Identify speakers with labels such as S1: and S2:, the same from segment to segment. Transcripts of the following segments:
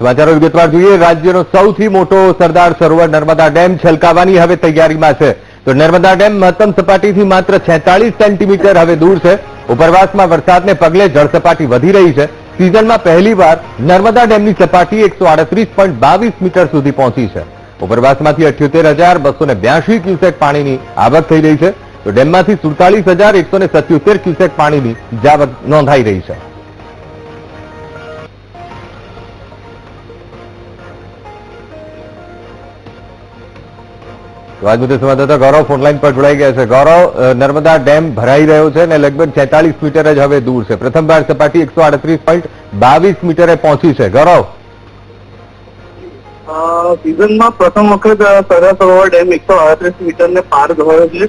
S1: સમાચારો વિગતવાર જોઈએ. રાજ્યનો સૌથી મોટો સરદાર સરોવર નર્મદા ડેમ છલકાવાની હવે તૈયારીમાં છે. તો નર્મદા ડેમ મહત્તમ સપાટીથી માત્ર 46 સેન્ટીમીટર હવે દૂર છે. ઉપરવાસમાં વરસાદને પગલે જળસપાટી વધી રહી છે. સિઝનમાં પહેલીવાર નર્મદા ડેમની સપાટી એકસો મીટર સુધી પહોંચી છે. ઉપરવાસમાંથી અઠ્યોતેર હજાર બસો બ્યાસી ક્યુસેક પાણીની આવક થઈ રહી છે. તો ડેમમાંથી સુડતાલીસ હજાર એકસો ને સત્યોતેર ક્યુસેક પાણીની જાવક નોંધાઈ રહી છે. તો સંવાદદાતા ગૌરવ ફોનલાઈન પર જોડાઈ ગયા છે. ગૌરવ નર્મદા ડેમ ભરાઈ રહ્યો છે અને લગભગ છેતાલીસ મીટર જ હવે દૂર છે. પ્રથમવાર સપાટી એકસો મીટરે પહોંચી છે. ગૌરવ?
S2: સિઝનમાં પ્રથમ વખત સરદાર સરોવર ડેમ એકસો અડત્રીસ મીટરને પાર ગયો છે.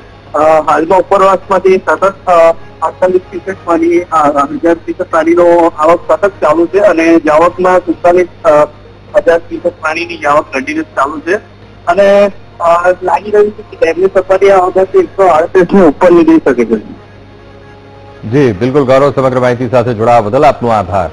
S2: હાલમાં ઉપરવાસમાંથી સતત અડતાલીસ ક્યુસેક પાણી હજાર ક્યુસેક પાણીનો આવક સતત ચાલુ છે અને જાવકમાં સુડતાલીસ હજાર ક્યુસેક પાણીની જાવક કન્ટિન્યુઅસ ચાલુ છે. અને લાગી રહ્યું છે કે તેમની સપાટી આ એકસો અડત્રીસની ઉપર નીકળી શકે છે.
S1: જી, બિલકુલ ગૌરવ સમગ્ર માહિતી સાથે જોડાવા બદલ આપનો આભાર.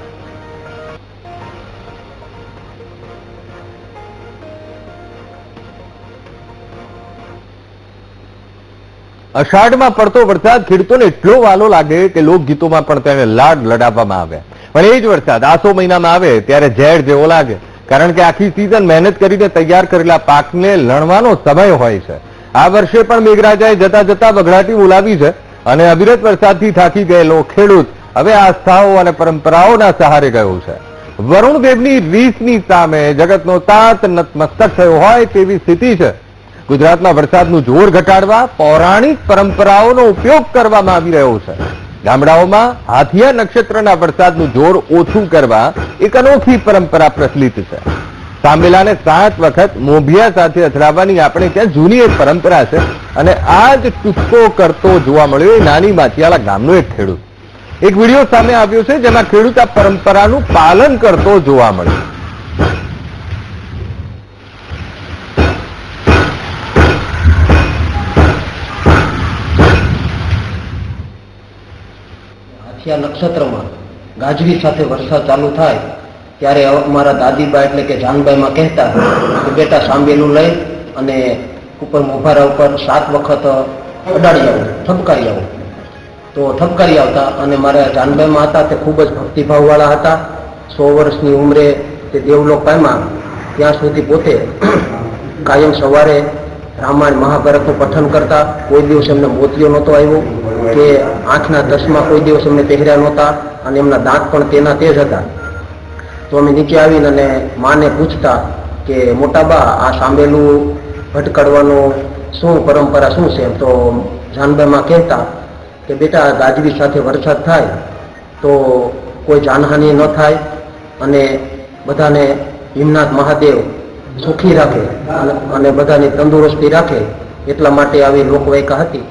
S1: અષાઢમાં પડતો વરસાદ ખેડૂતોને એટલો વાલો લાગે કે લોકગીતોમાં પણ તેને લાડ લડાવવામાં આવે. પણ એ જ વરસાદ આસો મહિનામાં આવે ત્યારે ઝેર જેવો લાગે. કારણ કે આખી સિઝન મહેનત કરીને તૈયાર કરેલા પાકને લણવાનો સમય હોય છે. આ વર્ષે પણ મેઘરાજાએ જતા જતા વઘરાટી બોલાવી છે અને અવિરત વરસાદથી થાકી ગયેલો ખેડૂત હવે આસ્થાઓ અને પરંપરાઓના સહારે ગયો છે. વરુણદેવની રીસની સામે જગતનો તાત નતમસ્તક થયો હોય તેવી સ્થિતિ છે. ગુજરાતમાં વરસાદનું જોર ઘટાડવા પૌરાણિક પરંપરાઓનો ઉપયોગ કરવામાં આવી રહ્યો છે. ગામડાઓમાં હાથિયા નક્ષત્રના વરસાદનું જોર ઓછું કરવા એક અનોખી પરંપરા પ્રચલિત છે. સામેલાને સાત વખત મોભિયા સાથે અથડાવવાની આપણે ત્યાં જૂની એક પરંપરા છે અને આ જ ટૂંકો કરતો જોવા મળ્યો એ નાની માચિયાલા ગામનો એક ખેડૂત. એક વીડિયો સામે આવ્યો છે જેમાં ખેડૂત આ પરંપરાનું પાલન કરતો જોવા મળ્યો.
S3: હાથિયા નક્ષત્રમાં ગાજવી સાથે વરસાદ ચાલુ થાય, ત્યારે અમારા દાદીબા એટલે કે જાનબાઈમાં કહેતા કે બેટા સાંભેલું લઈ અને ઉપર મોભારા ઉપર સાત વખત અડાડી આવું, ઠપકારી આવું. તો ઠપકારી આવતા અને મારા જાનબાઈમાં હતા, તે ખૂબ જ ભક્તિભાવવાળા હતા. સો વર્ષની ઉંમરે તે દેવલોક પામ્યા. ત્યાં સુધી પોતે કાયમ સવારે રામાયણ મહાભારતનું પઠન કરતા. કોઈ દિવસ એમને મોતિયો નહોતો આવ્યો. કે આંખના ચશ્મા કોઈ દિવસ એમને પહેર્યા નહોતા અને એમના દાંત પણ તેના તે જ હતા. તો અમે નીચે આવીને અને માને પૂછતા કે મોટાબા આ સાંભેલું ભટકાડવાનું શું પરંપરા, શું છે? તો જાનબાઈમાં કહેતા કે, બેટા ગાજવી સાથે વરસાદ થાય તો કોઈ જાનહાનિ ન થાય અને બધાને હિમનાથ મહાદેવ સુખી રાખે અને બધાની તંદુરસ્તી રાખે. એટલા માટે આવી લોકવાયકા હતી.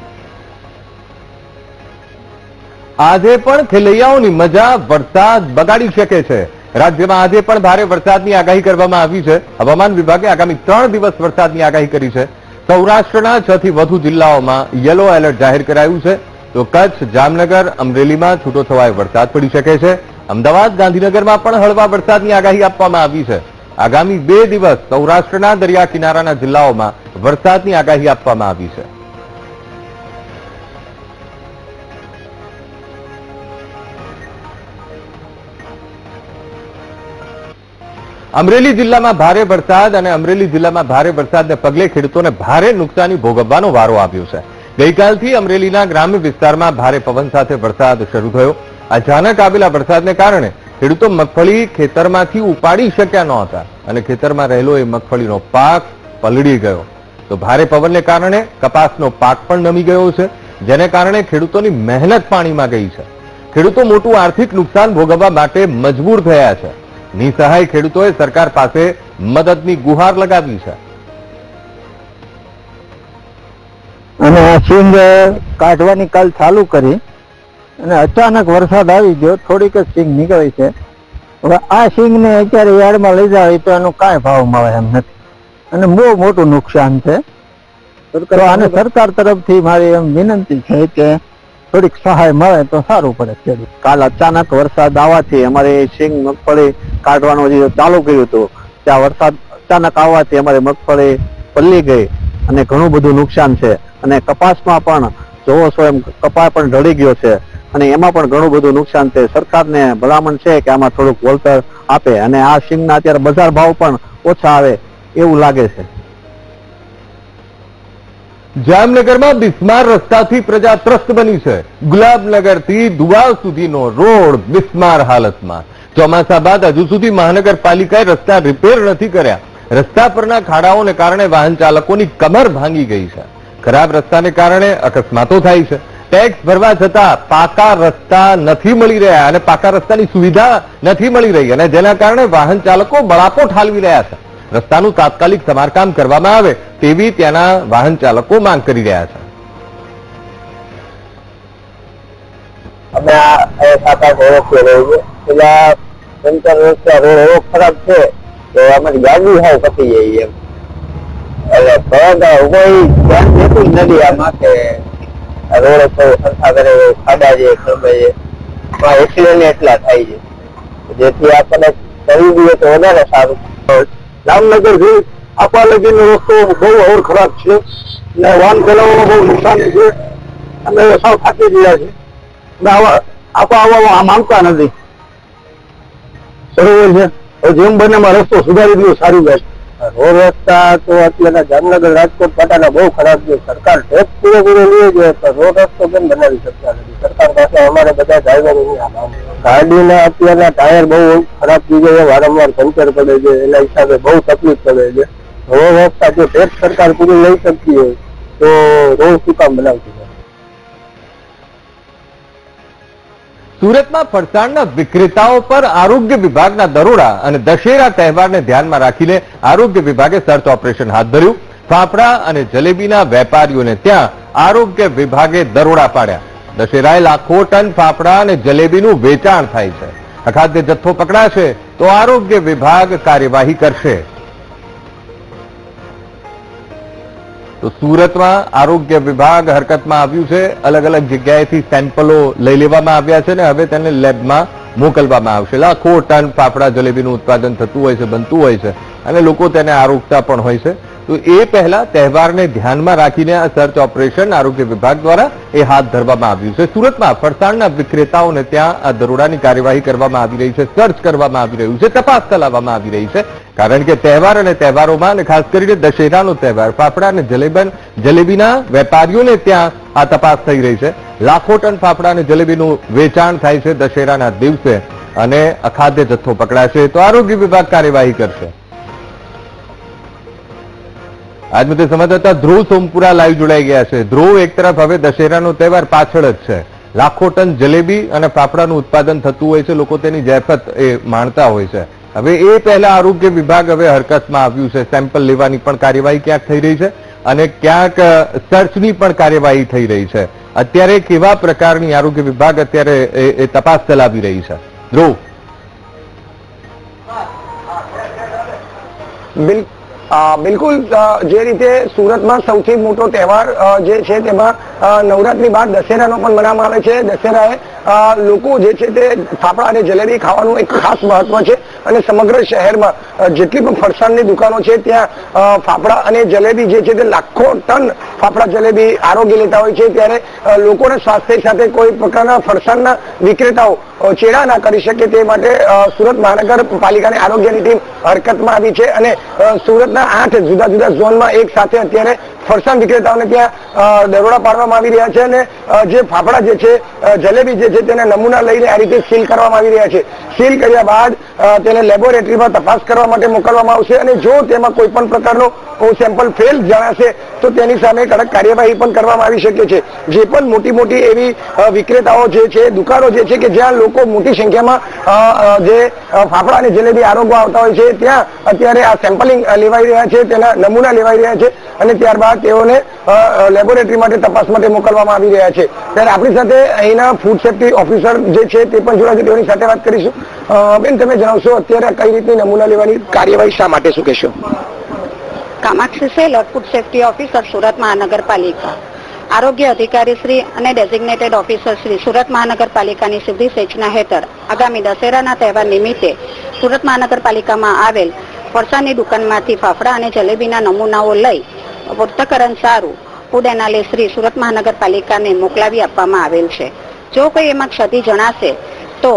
S1: આજે પણ ખેલૈયાઓની મજા વરસાદ બગાડી શકે છે. રાજ્યમાં આજે પણ ભારે વરસાદની આગાહી કરવામાં આવી છે. હવામાન વિભાગે આગામી ત્રણ દિવસ વરસાદની આગાહી કરી છે. સૌરાષ્ટ્રના છ થી વધુ જિલ્લાઓમાં યલો એલર્ટ જાહેર કરાયું છે. તો કચ્છ, જામનગર, અમરેલીમાં છૂટો છવાયો વરસાદ પડી શકે છે. અમદાવાદ, ગાંધીનગરમાં પણ હળવા વરસાદની આગાહી આપવામાં આવી છે. આગામી બે દિવસ સૌરાષ્ટ્રના દરિયા કિનારાના જિલ્લાઓમાં વરસાદની આગાહી આપવામાં આવી છે. અમરેલી જિલ્લામાં ભારે વરસાદ અને અમરેલી જિલ્લામાં ભારે વરસાદને પગલે ખેડૂતોને ભારે નુકસાની ભોગવવાનો વારો આવ્યો છે. ગઈકાલથી અમરેલીના ગ્રામ્ય વિસ્તારમાં ભારે પવન સાથે વરસાદ શરૂ થયો. અચાનક આવેલા વરસાદને કારણે ખેડૂતો મગફળી ખેતરમાંથી ઉપાડી શક્યા નહોતા અને ખેતરમાં રહેલો એ મગફળીનો પાક પલળી ગયો. તો ભારે પવનને કારણે કપાસનો પાક પણ નમી ગયો છે, જેને કારણે ખેડૂતોની મહેનત પાણીમાં ગઈ છે. ખેડૂતો મોટું આર્થિક નુકસાન ભોગવવા માટે મજબૂર થયા છે. નિસહાય ખેડૂતોએ સરકાર પાસે મદદની ગુહાર લગાવી છે.
S4: અને સિંગ કાઢવાની કાલ ચાલુ કરી અને અચાનક વરસાદ આવી ગયો, થોડીક જ સિંગ નીકળી છે. હવે આ સિંગ ને અત્યારે યાર્ડમાં લઈ જાય તો એનો કાંઈ ભાવ મળે એમ નથી. અને બહુ મોટું નુકસાન છે. તો આને સરકાર તરફથી મારી એમ વિનંતી છે કે થોડીક સહાય મળે તો સારું પડે ખેડૂત. કાલ અચાનક વરસાદ આવવાથી અમારે સિંગ મગફળી કાઢવાનું જે ચાલુ કર્યું હતું, ત્યાં વરસાદ અચાનક આવવાથી અમારી મગફળી પલ્લી ગઈ અને ઘણું બધું નુકસાન છે. અને કપાસમાં પણ જોવો છો એમ કપાસ પણ ઢળી ગયો છે અને એમાં પણ ઘણું બધું નુકસાન છે. સરકારને ભલામણ છે કે આમાં થોડુંક વળતર આપે અને આ સિંગના અત્યારે બજાર ભાવ પણ ઓછા આવે એવું લાગે છે.
S1: જામનગરમાં બિસ્માર રસ્તાથી પ્રજા ત્રસ્ત બની છે. ગુલાબનગરથી દુવાલ સુધીનો રોડ બિસ્માર હાલતમાં. ચોમાસા બાદ હજુ સુધી મહાનગરપાલિકાએ રસ્તા રિપેર નથી કર્યા. રસ્તા પરના ખાડાઓને કારણે વાહન ચાલકોની કમર ભાંગી ગઈ છે. ખરાબ રસ્તાને કારણે અકસ્માતો થાય છે. ટેક્સ ભરવા છતાં પાકા રસ્તા નથી મળી રહ્યા અને પાકા રસ્તાની સુવિધા નથી મળી રહી અને જેના કારણે વાહન ચાલકો બળાપો ઠાલવી રહ્યા છે. રસ્તાનું તાત્કાલિક સમારકામ કરવામાં આવે તેવી ત્યાંના વાહન ચાલકો માંગ કરી રહ્યા છે.
S4: અમે આ ખરાબ છે તો અમારી ગાડી હાવ પતી જાય એમ. એટલે ભરત કોઈ ધ્યાન દેતું નથી આમાં કે રોડ તો સરખા કરે ખાડા છે છે. એક્સિડન્ટ એટલા થાય છે. જેથી આપણને કરી દઈએ તો વધારે સારું. જામનગરથી આપા લગીનો રસ્તો બહુ અવર ખરાબ છે ને વાહન ચલાવવામાં બહુ નુકસાન છે. અને સાવ થાકી ગયા છે અને આવા આપા આવવા માંગતા નથી. બરોબર છે? જેમ બને રસ્તો સુધારી દો, સારું જાય રોડ રસ્તા તો અત્યારના જામનગર, રાજકોટ પાટાના બહુ ખરાબ છે. સરકાર ટેક્સ પૂરેપૂરો લે છે, તો રોડ રસ્તો કેમ બનાવી શકતા નથી? સરકાર પાસે અમારે બધા છે. ગાડીના અત્યારના ટાયર બહુ ખરાબ થઈ ગયા વારંવાર પંચર પડે છે, એના હિસાબે બહુ તકલીફ પડે છે. રોડ રસ્તા જો ટેક્સ સરકાર પૂરી લઈ શકતી હોય, તો રોડ શું કામ બનાવતી?
S1: સુરતમાં ફરસાણના વિક્રેતાઓ પર આરોગ્ય વિભાગના દરોડા અને દશેરા તહેવારને ધ્યાનમાં રાખીને આરોગ્ય વિભાગે સર્ચ ઓપરેશન હાથ ધર્યું. ફાફડા અને જલેબીના વેપારીઓને ત્યાં આરોગ્ય વિભાગે દરોડા પાડ્યા. દશેરાએ લાખો ટન ફાફડા અને જલેબીનું વેચાણ થાય છે. અખાદ્ય જથ્થો પકડાશે તો આરોગ્ય વિભાગ કાર્યવાહી કરશે. તો સુરતમાં આરોગ્ય વિભાગ હરકતમાં આવ્યું છે. અલગ અલગ જગ્યાએથી સેમ્પલો લઈ લેવામાં આવ્યા છે ને હવે તેને લેબમાં મોકલવામાં આવશે. લાખો ટન ફાફડા જલેબીનું ઉત્પાદન થતું હોય છે, બનતું હોય છે અને લોકો તેને આરોગતા પણ હોય છે. તો એ પહેલા તહેવારને ધ્યાનમાં રાખીને આ સર્ચ ઓપરેશન આરોગ્ય વિભાગ દ્વારા એ હાથ ધરવામાં આવ્યું છે. સુરતમાં ફરસાણના વિક્રેતાઓને ત્યાં આ દરોડાની કાર્યવાહી કરવામાં આવી રહી છે, સર્ચ કરવામાં આવી રહ્યું છે, તપાસ ચલાવવામાં આવી રહી છે. કારણ કે તહેવાર અને તહેવારોમાં અને ખાસ કરીને દશેરાનો તહેવાર, ફાફડા અને જલેબન જલેબીના વેપારીઓને ત્યાં આ તપાસ થઈ રહી છે. લાખો ટન ફાફડા અને જલેબીનું વેચાણ થાય છે દશેરાના દિવસે અને અખાદ્ય જથ્થો પકડાશે તો આરોગ્ય વિભાગ કાર્યવાહી કરશે. આજ મુદ્દે સંવાદદાતા ધ્રુવ સોમપુરા લાઈવ જોડાઈ ગયા છે. ધ્રુવ, એક તરફ હવે દશેરાનો તહેવાર પાછળ જ છે. લાખો ટન જલેબી અને ફાફડાનું ઉત્પાદન થતું હોય છે. લોકો તેની જહેફત એ માણતા હોય છે. હવે એ પહેલા આરોગ્ય વિભાગ હવે હરકતમાં આવ્યું છે. સેમ્પલ લેવાની પણ કાર્યવાહી ક્યાંક થઈ રહી છે અને ક્યાંક સર્ચની પણ કાર્યવાહી થઈ રહી છે. અત્યારે કેવા પ્રકારની આરોગ્ય વિભાગ અત્યારે એ- તપાસ ચલાવી રહી છે? ધ્રુવ.
S5: બિલકુલ જે રીતે સુરતમાં સૌથી મોટો તહેવાર જે છે તેમાં નવરાત્રી બાદ દશેરાનો પણ મનાવવામાં આવે છે. દશેરાએ લોકો જે છે તે ફાફડા અને જલેબી ખાવાનું એક ખાસ મહત્વ છે અને સમગ્ર શહેરમાં જેટલી પણ ફરસાણની દુકાનો છે, ત્યાં ફાફડા અને જલેબી જે છે તે લાખો ટન ફાફડા જલેબી આરોગ્ય લેતા હોય છે. ત્યારે લોકોને સ્વાસ્થ્ય સાથે કોઈ પ્રકારના ફરસાણના વિક્રેતાઓ ચેડા ના કરી શકે તે માટે સુરત મહાનગરપાલિકાની આરોગ્યની ટીમ હરકતમાં આવી છે અને સુરતના આઠ જુદા જુદા ઝોનમાં એક સાથે અત્યારે ફરસાણ વિક્રેતાઓને ત્યાં દરોડા પાડવામાં આવી રહ્યા છે અને જે ફાફડા જે છે જલેબી જે છે તેના નમૂના લઈને આ રીતે સીલ કરવામાં આવી રહ્યા છે. સીલ કર્યા બાદ તેને લેબોરેટરીમાં તપાસ કરવા માટે મોકલવામાં આવશે અને જો તેમાં કોઈ પણ પ્રકારનો સેમ્પલ ફેલ જણાશે, તો તેની સામે કડક કાર્યવાહી પણ કરવામાં આવી શકે છે. જે પણ મોટી મોટી એવી વિક્રેતાઓ જે છે, દુકાનો જે છે કે જ્યાં લોકો મોટી સંખ્યામાં જે ફાફડા અને જલેબી આરોગવા આવતા હોય છે, ત્યાં અત્યારે આ સેમ્પલિંગ લેવાઈ રહ્યા છે, તેના નમૂના લેવાઈ રહ્યા છે અને ત્યારબાદ તેઓને લેબોરેટરી માટે તપાસ માટે મોકલવામાં આવી રહ્યા છે. ત્યારે આપણી સાથે અહીંના ફૂડ સેફ્ટી ઓફિસર જે છે તે પણ જોડાશે તેઓની સાથે વાત કરીશું. બેન, તમે જણાવશો અત્યારે કઈ રીતની નમૂના લેવાની કાર્યવાહી શા માટે શું કહેશો?
S6: Kamakshi Selar food safety officer Surat મહાનગરપાલિકા. આરોગ્ય અધિકારી શ્રી અને ડેઝિગ્નેટેડ ઓફિસર શ્રી સુરત મહાનગરપાલિકાની સીધી સૂચના હેઠળ આગામી દશેરાના તહેવાર નિમિત્તે સુરત મહાનગરપાલિકામાં આવેલ ફરસાની દુકાનમાંથી ફાફડા અને જલેબીના નમૂનાઓ લઈ પૃથ્થકરણ સારું ફૂડ એનાલિસ્ટ શ્રી સુરત મહાનગરપાલિકાને મોકલાવી આપવામાં આવેલ છે. જો કોઈ એમાં ક્ષતિ જણાશે, તો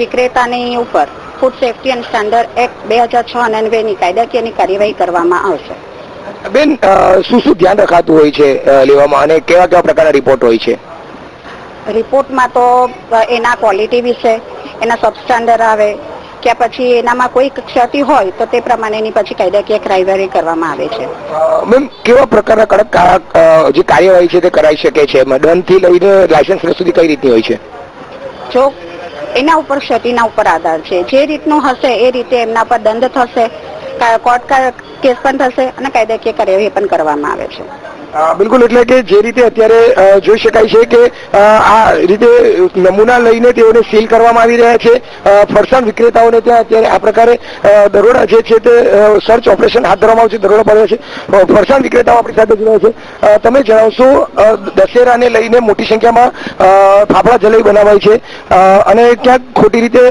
S6: વિક્રેતાની ઉપર food safety and standard act બે હજાર છ અન્વયની કાયદાકીયની કાર્યવાહી કરવામાં આવશે.
S5: બેન શું શું ધ્યાન રખાતું હોય છે લેવામાં અને કેવા કેવા પ્રકારના રિપોર્ટ હોય છે?
S6: રિપોર્ટમાં તો એના ક્વોલિટી વિશે એના સબસ્ટાન્ડર્ડ આવે કે પછી એનામાં કોઈ ક્ષતિ હોય તો તે પ્રમાણેની પછી કાયદાકીય કાર્યવાહી કરવામાં આવે છે.
S5: મેમ કેવા પ્રકારના કડક જે કાર્યવાહી છે તે કરાઈ શકે છે? દંડથી લઈને લાયસન્સ સુધી કઈ રીતની હોય છે?
S6: જો એના ઉપર ક્ષતિના ઉપર આધાર છે. જે રીતનું હશે એ રીતે એમના પર દંડ થશે કોર્ટ કેસ પણ થશે અને કાયદાકીય કાર્યવાહી પણ કરવામાં આવે છે.
S5: બિલકુલ, એટલે કે જે રીતે અત્યારે જોઈ શકાય છે કે આ રીતે નમૂના લઈને તેઓને સીલ કરવામાં આવી રહ્યા છે. ફરસાણ વિક્રેતાઓને ત્યાં અત્યારે આ પ્રકારે દરોડા જે છે તે સર્ચ ઓપરેશન હાથ ધરવામાં આવશે દરોડા પડ્યા છે. ફરસાણ વિક્રેતાઓ આપણી સાથે જોડાયા છે. તમે જણાવશો દશેરાને લઈને મોટી સંખ્યામાં ફાફડા જલેબી બનાવાય છે. અને ક્યાંક ખોટી રીતે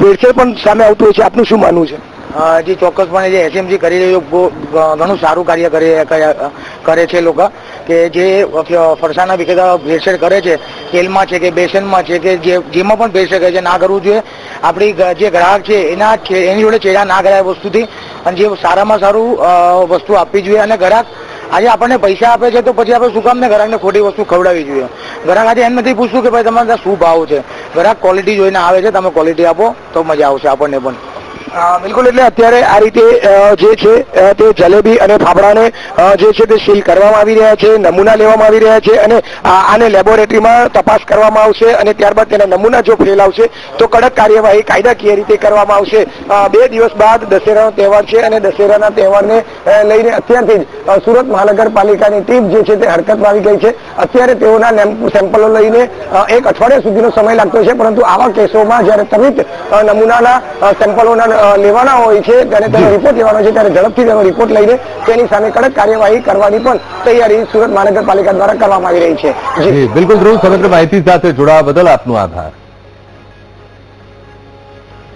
S5: ભેળસેળ પણ સામે આવતું હોય છે. આપનું શું માનવું છે?
S7: જે ચોક્કસપણે જે એસએમસી કરી રહ્યું ઘણું સારું કાર્ય કરે છે લોકો, કે જે ફરસાના વિક્રેતા ભેળસેળ કરે છે, તેલમાં છે કે બેસનમાં છે કે જે, જેમાં પણ ભેળસેળ કરે છે, ના કરવું જોઈએ. આપણી જે ગ્રાહક છે, એના એની જોડે ચેડા ના કરાય વસ્તુથી, અને જે સારામાં સારું વસ્તુ આપવી જોઈએ. અને ગ્રાહક, આજે આપણને પૈસા આપે છે, તો પછી આપણે શું કામ ને ગ્રાહકને ખોટી વસ્તુ ખવડાવવી જોઈએ. ગ્રાહક આજે એમ નથી પૂછતું કે ભાઈ તમારે શું ભાવ છે. ગ્રાહક ક્વોલિટી જોઈને આવે છે, તમે ક્વોલિટી આપો, તો મજા આવશે આપણને પણ.
S5: બિલકુલ, એટલે અત્યારે આ રીતે જે છે તે જલેબી અને ફાફડાને જે છે તે સીલ કરવામાં આવી રહ્યા છે, નમૂના લેવામાં આવી રહ્યા છે અને આને લેબોરેટરીમાં તપાસ કરવામાં આવશે અને ત્યારબાદ તેના નમૂના જો ફેલ આવશે, તો કડક કાર્યવાહી કાયદાકીય રીતે કરવામાં આવશે. બે દિવસ બાદ દશેરાનો તહેવાર છે અને દશેરાના તહેવારને લઈને અત્યારથી જ સુરત મહાનગરપાલિકાની ટીમ જે છે તે હરકતમાં આવી ગઈ છે. અત્યારે તેઓના સેમ્પલો લઈને એક અઠવાડિયા સુધીનો સમય લાગતો છે, પરંતુ આવા કેસોમાં જ્યારે ત્વરિત નમૂનાના સેમ્પલોના લેવાના હોય છે ત્યારે તેનો રિપોર્ટ લેવાનો છે ત્યારે ઝડપથી તેનો રિપોર્ટ લઈને તેની સામે કડક કાર્યવાહી કરવાની પણ તૈયારી સુરત મહાનગરપાલિકા દ્વારા કરવામાં આવી રહી છે. જી.
S1: બિલકુલ ધ્રુવ સમગ્ર માહિતી સાથે જોડાવા બદલ આપનો આભાર.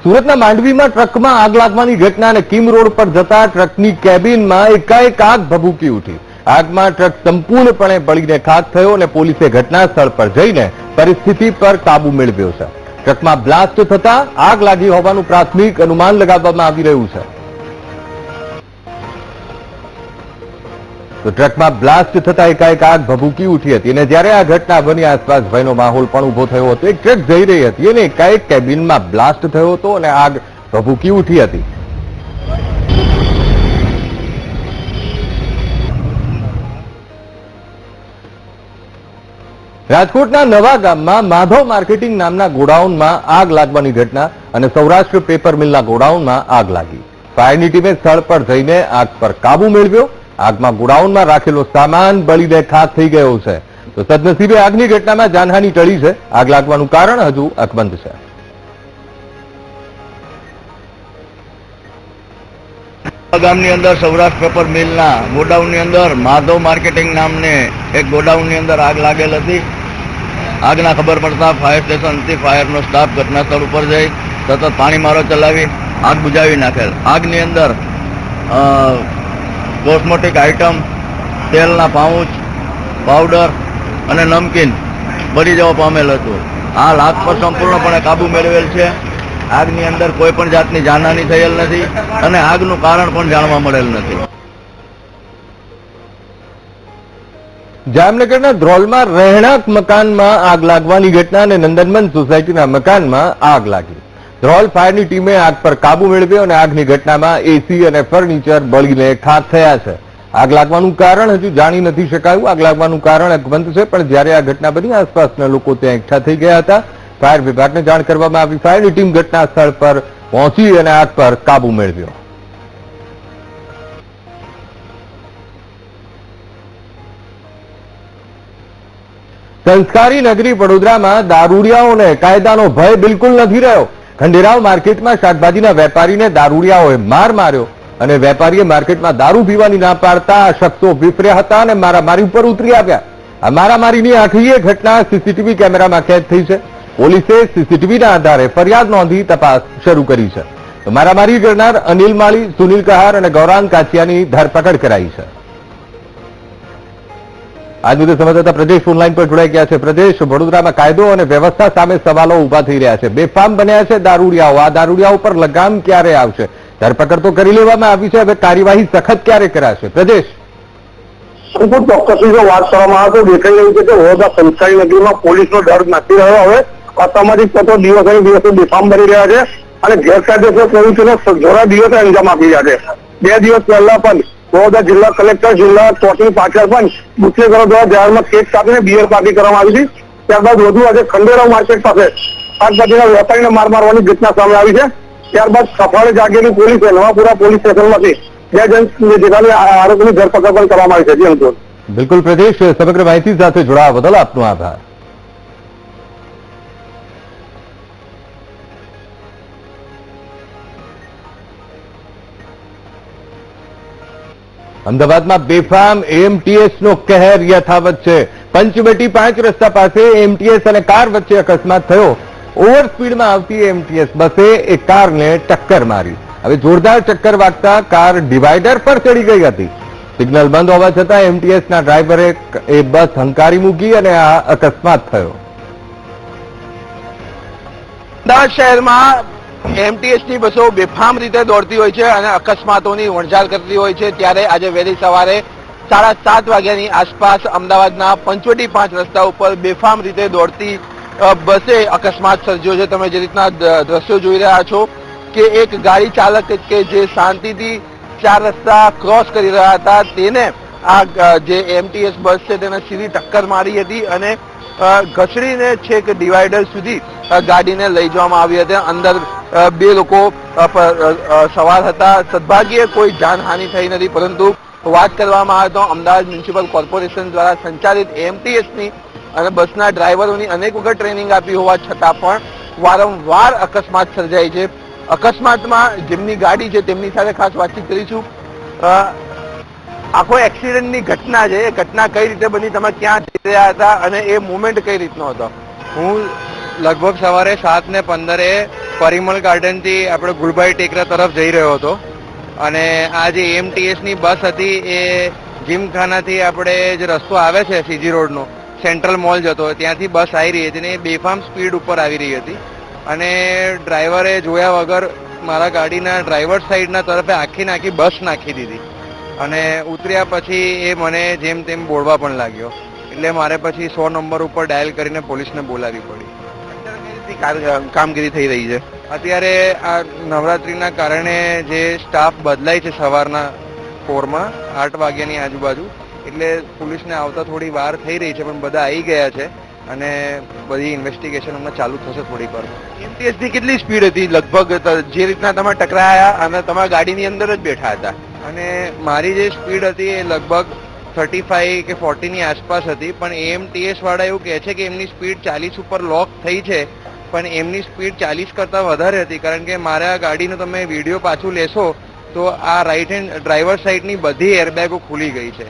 S1: સુરતના માંડવીમાં ટ્રકમાં આગ લાગવાની ઘટના અને કિમ રોડ પર જતા ટ્રકની કેબિનમાં એકાએક આગ ભભૂકી ઉઠી. આગમાં ટ્રક સંપૂર્ણપણે બળીને ખાક થયો અને પોલીસે ઘટના સ્થળ પર જઈને પરિસ્થિતિ પર કાબુ મેળવ્યો છે. ટ્રકમાં બ્લાસ્ટ થતા આગ લાગી હોવાનું પ્રાથમિક અનુમાન લગાવવામાં આવી રહ્યું છે. તો ટ્રકમાં બ્લાસ્ટ થતા એકાએક આગ ભભૂકી ઉઠી હતી અને જ્યારે આ ઘટના બની, આસપાસ ભયનો માહોલ પણ ઊભો થયો હતો. એક ટ્રક જઈ રહી હતી અને એકાએક કેબિનમાં બ્લાસ્ટ થયો હતો અને આગ ભભૂકી ઉઠી હતી. રાજકોટના નવા ગામમાં માધવ માર્કેટિંગ નામના ગોડાઉનમાં આગ લાગવાની ઘટના અને સૌરાષ્ટ્ર પેપર મિલના ગોડાઉનમાં આગ લાગી. ફાયરની ટીમે સ્થળ પર જઈને આગ પર કાબુ મેળવ્યો. આગમાં ગોડાઉનમાં રાખેલો સામાન બળીને ખાક થઈ ગયો છે. તો સદનસીબે આગની ઘટનામાં જાનહાની ટળી છે. આગ લાગવાનું કારણ હજુ અકબંધ છે.
S7: ગામની અંદર સૌરાષ્ટ્ર પેપર મિલના ગોડાઉનની અંદર માધવ માર્કેટિંગ નામને એક ગોડાઉનની અંદર આગ લાગેલ હતી. આગના ખબર પડતા ફાયર સ્ટેશનથી ફાયરનો સ્ટાફ ઘટના સ્થળ ઉપર જઈ સતત પાણી મારો ચલાવી આગ બુજાવી નાખેલ. આગની અંદર કોસ્મેટિક આઇટમ તેલના પાઉચ પાવડર અને નમકીન બળી જવા પામેલ હતું. આ આગ પર સંપૂર્ણપણે કાબુ મેળવેલ છે. આગની અંદર કોઈ પણ જાતની જાનહાની થયેલ નથી અને આગનું કારણ પણ જાણવા મળેલ નથી.
S1: જામનગરના ધ્રોલમાં રહેણાંક મકાનમાં આગ લાગવાની ઘટના અને નંદનવન સોસાયટીના મકાનમાં આગ લાગી. ધ્રોલ ફાયરની ટીમે આગ પર કાબુ મેળવ્યો અને આગની ઘટનામાં એસી અને ફર્નિચર બળીને ખાક થયા છે. આગ લાગવાનું કારણ હજુ જાણી નથી શકાયું. આગ લાગવાનું કારણ અકબંધ છે, પણ જ્યારે આ ઘટના બની, આસપાસના લોકો ત્યાં એકઠા થઈ ગયા હતા. ફાયર વિભાગને જાણ કરવામાં આવી. ફાયરની ટીમ ઘટના સ્થળ પર પહોંચી અને આગ પર કાબુ મેળવ્યો. સંસ્કારી નગરી વડોદરામાં દારૂડિયાઓને કાયદાનો ભય બિલકુલ નથી રહ્યો. ખંડેરાવ માર્કેટમાં શાકભાજીના વેપારીને દારૂડિયાઓએ માર માર્યો અને વેપારીએ માર્કેટમાં દારૂ પીવાની ના પાડતા શખ્સો વિફર્યા હતા અને મારામારી ઉપર ઉતરી આવ્યા. આ મારામારીની આખી એ ઘટના સીસીટીવી કેમેરામાં કેદ થઈ છે. પોલીસે સીસીટીવીના આધારે ફરિયાદ નોંધી તપાસ શરૂ કરી છે. મારામારી કરનાર અનિલ માળી, સુનિલ કહાર અને ગૌરાંગ કાચિયાની ધરપકડ કરાઈ છે. આજ મુદ્દે સંવાદદાતા પ્રદેશ ઓનલાઈન પર જોડાઈ ગયા છે. પ્રદેશ, વડોદરામાં કાયદો અને વ્યવસ્થા સામે સવાલો ઊભા થઈ રહ્યા છે. બેફામ બન્યા છે દારૂડિયાઓ. આ દારૂડિયાઓ પર લગામ ક્યારે આવશે? ધરપકડ તો કરી લેવામાં આવી છે. હવે કાર્યવાહી સખત ક્યારે કરાશે? પ્રદેશ.
S2: ખૂબ ચોક્કસી જો વાત કરવામાં આવે તો દેખાઈ રહ્યું છે કે વડોદરા સંસ્કારી નગરીમાં પોલીસનો ડર નથી રહ્યો. હવે અસામાજિક તત્વો દિવસે દિવસે બેફામ બની રહ્યા છે અને ગેરકાયદેસર પ્રવૃત્તિનો જોરા દિવસે અંજામ આપી રહ્યા છે. બે દિવસ પહેલા પણ વડોદરા જિલ્લા કલેક્ટર જિલ્લા ચોકની પાછળ પણ બુટલેગરો દ્વારા જાહેરમાં કેક કાપીને બિયર પાર્ટી કરવામાં આવી હતી. ત્યારબાદ વધુ આજે ખંડેરાવ માર્કેટ પાસે શાકભાજીના વેપારીને માર મારવાની ઘટના સામે આવી છે. ત્યારબાદ સફાળે જાગેલી પોલીસે નવાપુરા પોલીસ સ્ટેશનમાંથી બે જણ જેટલાની આરોપીની ધરપકડ પણ કરવામાં આવી છે. જી અંકુર.
S1: બિલકુલ પ્રદેશ સમગ્ર માહિતી સાથે જોડાવા બદલ આપનો આભાર. અમદાવાદમાં બેફામ એમટીએસ નો કહેર યથાવત છે. પંચવટી પાંચ રસ્તા પાસે એમટીએસ અને કાર વચ્ચે અકસ્માત થયો. ઓવર સ્પીડમાં આવતી એમટીએસ બસે એ કારને ટક્કર મારી. હવે જોરદાર ટક્કર વાગતા કાર ડિવાઈડર પર ચડી ગઈ હતી. સિગ્નલ બંધ હોવા છતાં એમટીએસ ના ડ્રાઈવરે એ બસ હંકારી મૂકી અને આ અકસ્માત થયો.
S8: અમદાવાદ શહેરમાં એમટીએસની બસો બેફામ રીતે દોડતી હોય છે અને અકસ્માતોની વણઝાર કરતી હોય છે. ત્યારે આજે વહેલી સવારે સાડા સાત વાગ્યાની આસપાસ અમદાવાદના પંચવટી પાંચ રસ્તા ઉપર બેફામ રીતે દોડતી બસે અકસ્માત સર્જ્યો છે. તમે જે રીતના દ્રશ્યો જોઈ રહ્યા છો કે એક ગાડી ચાલક કે જે શાંતિથી ચાર રસ્તા ક્રોસ કરી રહ્યા હતા, તેને આ જે એમટીએસ બસ છે તેને સીધી ટક્કર મારી હતી અને ઘસડીને છેક ડિવાઈડર સુધી ગાડીને લઈ જવામાં આવી હતી. અંદર બે લોકો સવાર હતા. સદભાગ્યે કોઈ જાનહાનિ થઈ નથી. પરંતુ વાત કરવામાં આવે તો અમદાવાદ મ્યુનિસિપલ કોર્પોરેશન દ્વારા સંચાલિત એમટીએસની અને બસના ડ્રાઈવરોની અનેક વખત ટ્રેનિંગ આપી હોવા છતાં પણ વારંવાર અકસ્માત સર્જાય છે. અકસ્માતમાં જેમની ગાડી છે, તેમની સાથે ખાસ વાતચીત કરીશું. આખો એક્સિડન્ટની ઘટના છે. એ ઘટના કઈ રીતે બની, તમે ક્યાં જઈ રહ્યા હતા અને એ મુમેન્ટ કઈ રીતનો હતો?
S9: હું લગભગ સવારે સાત ને પંદરે પરિમલ ગાર્ડનથી આપણે ગુલભાઈ ટેકરા તરફ જઈ રહ્યો હતો. અને આ જે એમટીએસની બસ હતી, એ જીમખાનાથી આપણે જે રસ્તો આવે છે સીજી રોડનો, સેન્ટ્રલ મોલ જતો ત્યાંથી બસ આવી રહી હતી ને એ બેફામ સ્પીડ ઉપર આવી રહી હતી. અને ડ્રાઈવરે જોયા વગર મારા ગાડીના ડ્રાઈવર સાઈડના તરફે આખી નાખી બસ નાખી દીધી. અને ઉતર્યા પછી એ મને જેમ તેમ બોલવા પણ લાગ્યો. એટલે મારે પછી સો નંબર ઉપર ડાયલ કરીને પોલીસને બોલાવી પડી.
S8: કાર- કામગીરી થઈ રહી છે.
S9: અત્યારે આ નવરાત્રીના કારણે જે સ્ટાફ બદલાય છે સવારના ફોરમાં આઠ વાગ્યાની આજુબાજુ, એટલે પોલીસને આવતા થોડી વાર થઈ રહી છે, પણ બધા આવી ગયા છે અને બધી ઇન્વેસ્ટિગેશન હમણાં ચાલુ થશે થોડી વાર.
S8: એમટીએસની કેટલી સ્પીડ હતી? લગભગ જે રીતના તમે ટકરાયા અને તમારા ગાડીની અંદર જ બેઠા હતા.
S9: અને મારી જે સ્પીડ હતી એ લગભગ થર્ટી ફાઈવ કે ફોર્ટીની આસપાસ હતી, પણ એમટીએસ વાળા એવું કહે છે કે એમની સ્પીડ ચાલીસ ઉપર લોક થઈ છે પણ એમની સ્પીડ ચાલીસ કરતાં વધારે હતી. કારણ કે મારા ગાડીનો તમે વીડિયો પાછું લેશો, તો આ રાઈટ હેન્ડ ડ્રાઈવર સાઈડની બધી એરબેગો ખુલી ગઈ છે.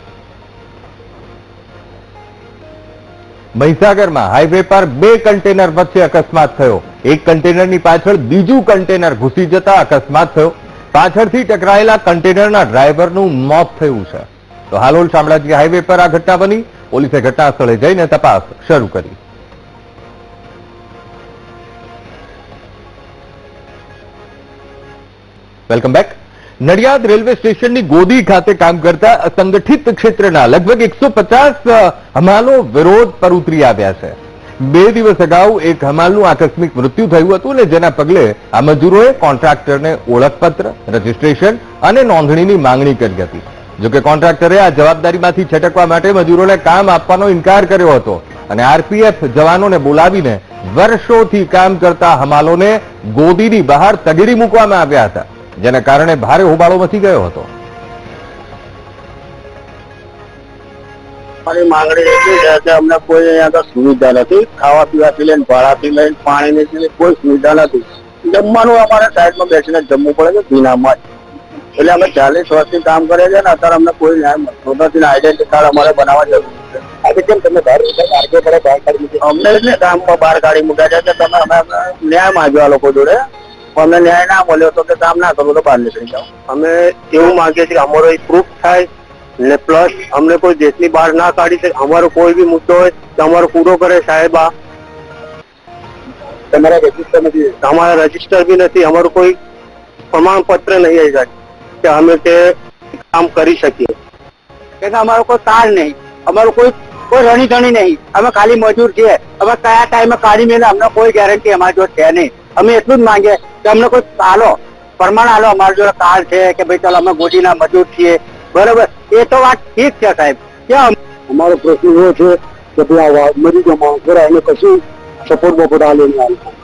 S1: મહીસાગરમાં હાઈવે પર બે કન્ટેનર વચ્ચે અકસ્માત થયો. એક કન્ટેનરની પાછળ બીજું કન્ટેનર ઘૂસી જતા અકસ્માત થયો. પાછળથી ટકરાયેલા કન્ટેનરના ડ્રાઈવરનું મોત થયું છે. તો હાલોલ શામળાજી હાઈવે પર આ ઘટના બની. પોલીસે ઘટના સ્થળે જઈને તપાસ શરૂ કરી. વેલકમ બેક નડિયાદ રેલવે સ્ટેશનની ગોદી ખાતે કામ કરતા અસંગઠિત ક્ષેત્રના લગભગ એકસો હમાલો વિરોધ પર ઉતરી આવ્યા છે. બે દિવસ અગાઉ એક હમાલનું આકસ્મિક મૃત્યુ થયું હતું અને જેના પગલે આ મજૂરોએ કોન્ટ્રાક્ટરને ઓળખપત્ર, રજીસ્ટ્રેશન અને નોંધણીની માંગણી કરી હતી. જોકે કોન્ટ્રાક્ટરે આ જવાબદારીમાંથી છટકવા માટે મજૂરોને કામ આપવાનો ઇનકાર કર્યો હતો અને આરપીએફ જવાનોને બોલાવીને વર્ષોથી કામ કરતા હમાલોને ગોદીની બહાર તગડી મૂકવામાં આવ્યા હતા. જેના કારણે ભારે હોબાળો મચી ગયો હતો.
S2: અમારી માંગણી એટલી છે કે અમને કોઈ અહીંયા આગળ સુવિધા નથી. ખાવા પીવાથી લઈને ભાડાથી લઈને પાણીની લઈને કોઈ સુવિધા નથી. જમવાનું અમારે સાઈડમાં બેસીને જમવું પડે છે ભીનામાં એટલે અમે ચાલીસ વર્ષથી કામ કરીએ છીએ ને અત્યારે અમને કોઈ ન્યાય મળતો નથી ને આઈડેન્ટિટી કાર્ડ અમારે બનાવવા જરૂર છે. આજે કેમ તમે બહાર અમને જ ને ગામમાં બહાર કાઢી મૂક્યા છે કે તમે અમે ન્યાય માંગ્યો આ લોકો જોડે. અમને ન્યાય ના મળ્યો તો કે કામ ના કરવું તો બહાર નીકળી જાઓ. અમે એવું માંગીએ છીએ કે અમારો એક પ્રૂફ થાય ને પ્લસ અમને કોઈ દેશની બહાર ના કાઢી શકે. અમારો કોઈ બી મુદ્દો હોય તો અમારો પૂરો કરે સાહેબ આ. તમારા રજિસ્ટર નથી. અમારા રજિસ્ટર બી નથી. અમારું કોઈ પ્રમાણપત્ર નહીં આવી શકે કે અમે તે કામ કરી શકીએ. કે અમારો કોઈ કાર નહીં. અમારું કોઈ કોઈ રણી ધણી નહીં. અમે ખાલી મજૂર છીએ. અમે કયા ટાઈમે કાઢી મેળે અમને કોઈ ગેરંટી અમારી જો છે નહીં. અમે એટલું જ માંગીએ કે અમને કોઈ આલો, પ્રમાણ આલો, અમારી જોડે કાર્ડ છે કે ભાઈ ચાલો અમે ગોટીના મજૂર છીએ. બરોબર? એ તો વાત ઠીક છે સાહેબ. કેમ અમારો પ્રશ્ન એવો છે કે ભાઈ આ મરી ગયો કરાય એને કશું સપોર્ટ બપોર્ટ આલે નહીં